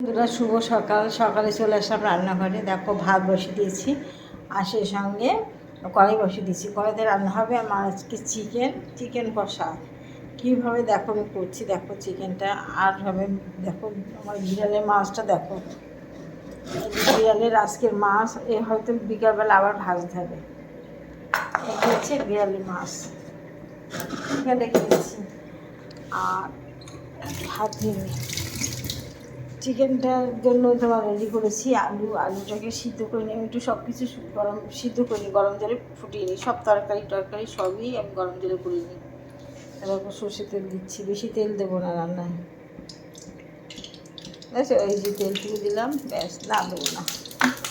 বন্ধুরা, শুভ সকাল। সকালে চলে আসলাম রান্নাঘরে। দেখো, ভাত বসিয়ে দিয়েছি। আর সেই সঙ্গে কড়াই বসিয়ে দিয়েছি। কড়াইতে রান্না হবে আমার আজকে চিকেন চিকেন কষা। কীভাবে দেখো আমি করছি, দেখো চিকেনটা। আর হবে, দেখো আমার বিড়ালের মাছটা, দেখো। বিড়ালের আজকের মাছ, এ হয়তো বিকালবেলা আবার ভাজতে হবে। এটা হচ্ছে বিড়ালের মাছ। এখানে দিচ্ছি আর ভাত নিয়ে চিকেনটার জন্য তোমার রেডি করেছি, আলু, আলুটাকে সিদ্ধ করে নিয়ে আমি একটু সব কিছু গরম সিদ্ধ করে নিই, গরম জলে ফুটিয়ে নিই। সব তরকারি টরকারি সবই আমি গরম জলে করে নিই। তারপর সর্ষে তেল দিচ্ছি, বেশি তেল দেবো না রান্নায়। ব্যাস ওই যে তেলটুকু দিলাম, ব্যাস, না দেবো না।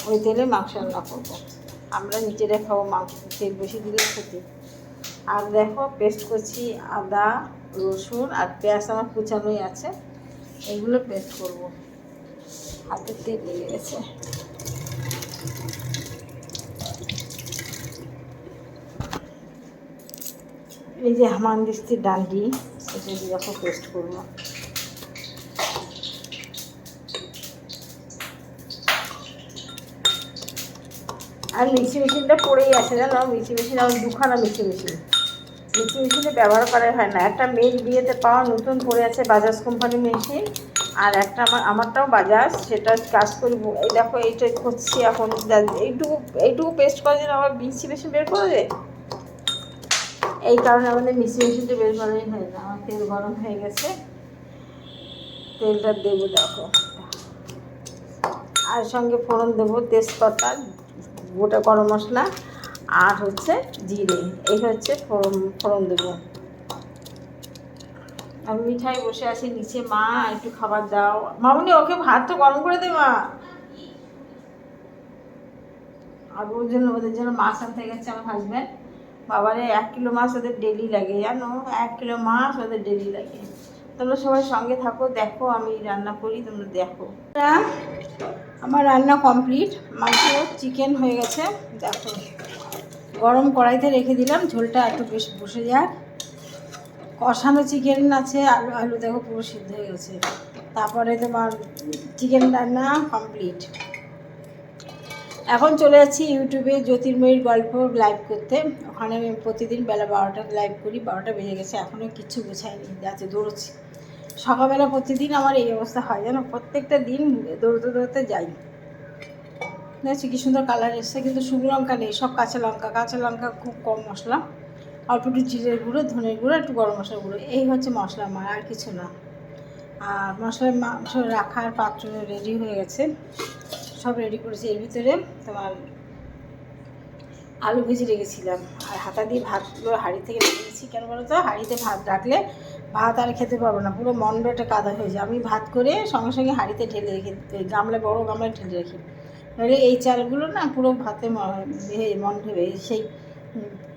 ওই তেলে মাংস রান্না করব। আমরা নিজেরা খাব মাংস, তেল বেশি দিলে খেতে আর দেখো, পেস্ট করছি আদা, রসুন আর পেঁয়াজ আমার কুচানোই আছে। এগুলো পেস্ট করব। হাতে তেল লেগে গেছে। এই যে হামান দিস্তির ডান্ডি এটা দিয়ে দেখো পেস্ট করব। আর মিক্সি মেশিনটা পড়েই আছে, জানো? মিক্সি মেশিন, আমার দুখানা মিক্সি মেশিন। মেশিনে ব্যবহার করা হয় না। একটা মেয়ের বিয়েতে পাওয়া নতুন পড়ে আছে বাজাজ কোম্পানি মেশিন আর একটা আমার, আমারটাও বাজাজ সেটা কাজ করি এই দেখো, এইটা খুঁজছি এখন। এইটুকু এইটুকু পেস্ট করার জন্য আমার মিক্সি মেশিন বের করে দে। এই কারণে আমাদের মিক্সি মেশিনটা বের করাই হয় না। আমার তেল গরম হয়ে গেছে। তেলটা দেবো, দেখো। আর সঙ্গে ফোড়ন দেবো, তেজপাতা, গোটা গরম মশলা। আর হচ্ছে জিরে, এই হচ্ছে ফোড়ন ফোড়ন দেবো। আমি মিঠাই বসে আছি, নিচে মা, একটু খাবার দাও। মামুনি, ওকে ভাত তো গরম করে দে, মা। আর ওর জন্য ওদের জন্য মাছ আনতে গেছে আমার হাজব্যান্ড বাবারে, এক কিলো মাছ ওদের ডেলি লাগে, জানো? এক কিলো মাছ ওদের ডেলি লাগে। তোমরা সবাই সঙ্গে থাকো, দেখো, আমি রান্না করি, তোমরা দেখো। আমার রান্না কমপ্লিট মাংস চিকেন হয়ে গেছে, দেখো। গরম কড়াইতে রেখে দিলাম, ঝোলটা একটু বেশ বসে যাক। কষানো চিকেন আছে, আলু আলু দেখো পুরো সিদ্ধ হয়ে গেছে। তারপরে তোমার চিকেন রান্না কমপ্লিট এখন চলে যাচ্ছি ইউটিউবে জ্যোতির্ময়ীর গল্প লাইভ করতে। ওখানে আমি প্রতিদিন বেলা বারোটা লাইভ করি, বারোটা বেজে গেছে এখনও কিচ্ছু গোছাইনি যাতে দৌড়ছি সকালবেলা প্রতিদিন আমার এই অবস্থা হয় জানো, প্রত্যেকটা দিন দৌড়তে দৌড়তে যাই। দেখছি কি সুন্দর কালার এসছে, কিন্তু শুকনো লঙ্কা নেই, সব কাঁচা লঙ্কা। কাঁচা লঙ্কা খুব কম মশলা, অল্প একটু জিরের গুঁড়ো, ধনের গুঁড়ো একটু গরম মশলার গুঁড়ো। এই হচ্ছে মশলা আমার, আর কিছু না। আর মশলার মাংস রাখার পাত্র রেডি হয়ে গেছে। সব রেডি করেছি। এর ভিতরে তোমার আলু ভেজে রেখেছিলাম। আর হাতা দিয়ে ভাতগুলো হাঁড়ি থেকে রেখেছি কেন বলো তো? হাঁড়িতে ভাত রাখলে ভাত আর খেতে পারব না। পুরো মন্ডটা কাদা হয়ে যায়। আমি ভাত করে সঙ্গে সঙ্গে হাঁড়িতে ঢেলে রেখে, গামলা, বড়ো গামলায় ঢেলে রাখি। নইলে এই চালগুলো না পুরো ভাতে হয়ে সেই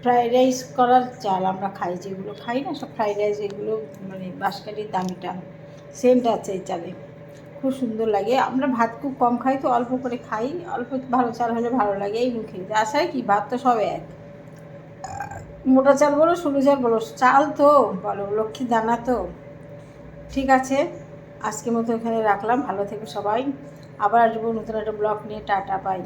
ফ্রাইড রাইস করার চাল আমরা খাই, যেগুলো খাই না, সব ফ্রাইড রাইস এগুলো মানে বাঁশকাঠির দামিটা, সেন্ট আছে এই চালে। খুব সুন্দর লাগে। আমরা ভাত খুব কম খাই তো অল্প করে খাই, অল্প ভালো চাল হলে ভালো লাগে, এই মুখে। আশায় কি ভাত তো সব এক। মোটা চাল বলো সরু চাল বলো, চাল তো, বলো লক্ষ্মী দানা তো। ঠিক আছে, আজকের মতো এখানে রাখলাম। ভালো থেকো সবাই। আবার আসব নতুন একটা ব্লগ নিয়ে টাটা পাই